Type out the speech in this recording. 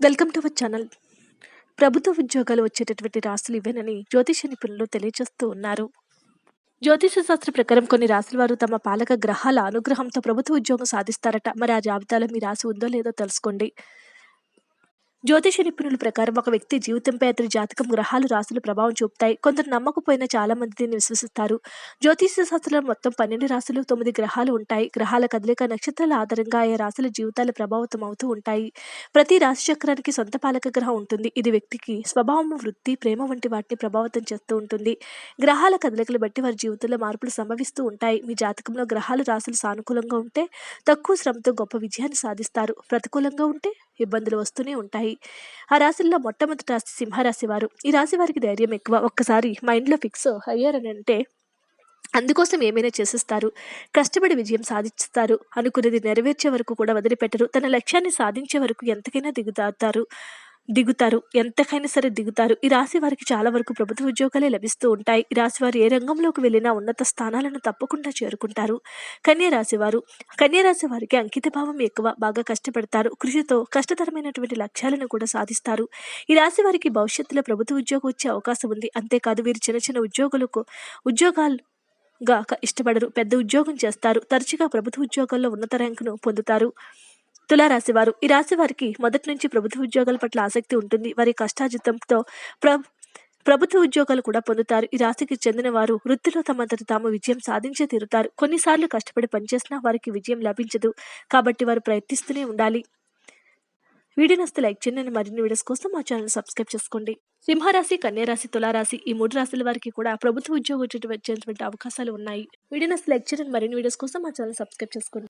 Welcome to our channel. ప్రభుత్వ ఉద్యోగాలు వచ్చేటటువంటి రాశులు ఇవేనని జ్యోతిష నిపుణులు తెలియజేస్తూ ఉన్నారు. జ్యోతిష శాస్త్ర ప్రకారం కొన్ని రాశుల వారు తమ పాలక గ్రహాల అనుగ్రహంతో ప్రభుత్వ ఉద్యోగం సాధిస్తారట. మరి ఆ జాబితాలో మీ రాశి ఉందో లేదో తెలుసుకోండి. జ్యోతిష నిపుణుల ప్రకారం ఒక వ్యక్తి జీవితంపై అతని జాతకం గ్రహాలు రాశులు ప్రభావం చూపుతాయి. కొందరు నమ్మకపోయినా చాలా మంది దీన్ని విశ్వసిస్తారు. జ్యోతిష శాస్త్రంలో మొత్తం పన్నెండు రాశులు తొమ్మిది గ్రహాలు ఉంటాయి. గ్రహాల కదలిక నక్షత్రాల ఆధారంగా ఆయా రాశుల జీవితాలు ప్రభావితం అవుతూ ఉంటాయి. ప్రతి రాశి చక్రానికి సొంత పాలక గ్రహం ఉంటుంది. ఇది వ్యక్తికి స్వభావం వృత్తి ప్రేమ వంటి వాటిని ప్రభావితం చేస్తూ ఉంటుంది. గ్రహాల కదలికలు బట్టి వారి జీవితంలో మార్పులు సంభవిస్తూ ఉంటాయి. మీ జాతకంలో గ్రహాలు రాశులు సానుకూలంగా ఉంటే తక్కువ శ్రమతో గొప్ప విజయాన్ని సాధిస్తారు. ప్రతికూలంగా ఉంటే ఇబ్బందులు వస్తూనే ఉంటాయి. ఆ రాశుల్లో మొట్టమొదటి రాశి సింహరాశి వారు. ఈ రాశి వారికి ధైర్యం ఎక్కువ. ఒక్కసారి మైండ్లో ఫిక్స్ అయ్యారని అంటే అందుకోసం ఏమైనా చేసేస్తారు. కష్టపడి విజయం సాధిస్తారు. అనుకున్నది నెరవేర్చే వరకు కూడా వదిలిపెట్టరు. తన లక్ష్యాన్ని సాధించే వరకు ఎంతకైనా దిగుతారు దిగుతారు. ఎంతకైనా సరే దిగుతారు. ఈ రాశి వారికి చాలా వరకు ప్రభుత్వ ఉద్యోగాలే లభిస్తూ ఉంటాయి. ఈ రాశి వారు ఏ రంగంలోకి వెళ్ళినా ఉన్నత స్థానాలను తప్పకుండా చేరుకుంటారు. కన్యా రాశి వారు కన్యా రాశి వారికి అంకిత భావం ఎక్కువ బాగా కష్టపడతారు. కృషితో కష్టతరమైనటువంటి లక్ష్యాలను కూడా సాధిస్తారు. ఈ రాశి వారికి భవిష్యత్తులో ప్రభుత్వ ఉద్యోగం వచ్చే అవకాశం ఉంది. అంతేకాదు వీరు చిన్న చిన్న ఉద్యోగులకు ఉద్యోగాలు గా ఇష్టపడరు. పెద్ద ఉద్యోగం చేస్తారు. తరచుగా ప్రభుత్వ ఉద్యోగాల్లో ఉన్నత ర్యాంకును పొందుతారు. తులారాశి వారు ఈ రాశి వారికి మొదటి నుంచి ప్రభుత్వ ఉద్యోగాల పట్ల ఆసక్తి ఉంటుంది. వారి కష్టాజితంతో ప్ర ప్రభుత్వ ఉద్యోగాలు కూడా పొందుతారు. ఈ రాశికి చెందిన వారు వృత్తిలో తమంతట తాము విజయం సాధించే తీరుతారు. కొన్నిసార్లు కష్టపడి పనిచేసినా వారికి విజయం లభించదు. కాబట్టి వారు ప్రయత్నిస్తూనే ఉండాలి. వీడియో నస్తే లైక్ చేయండి. మరిన్ని వీడియోస్ కోసం మా ఛానల్ సబ్స్క్రైబ్ చేసుకోండి. సింహరాశి కన్యారాశి తులారాశి ఈ మూడు రాశుల వారికి కూడా ప్రభుత్వ ఉద్యోగం వచ్చేటువంటి అవకాశాలు ఉన్నాయి. వీడియో నస్తే లైక్ చేయండి. మరిన్ని వీడియోస్ కోసం మా ఛానల్ సబ్స్క్రైబ్ చేసుకోండి.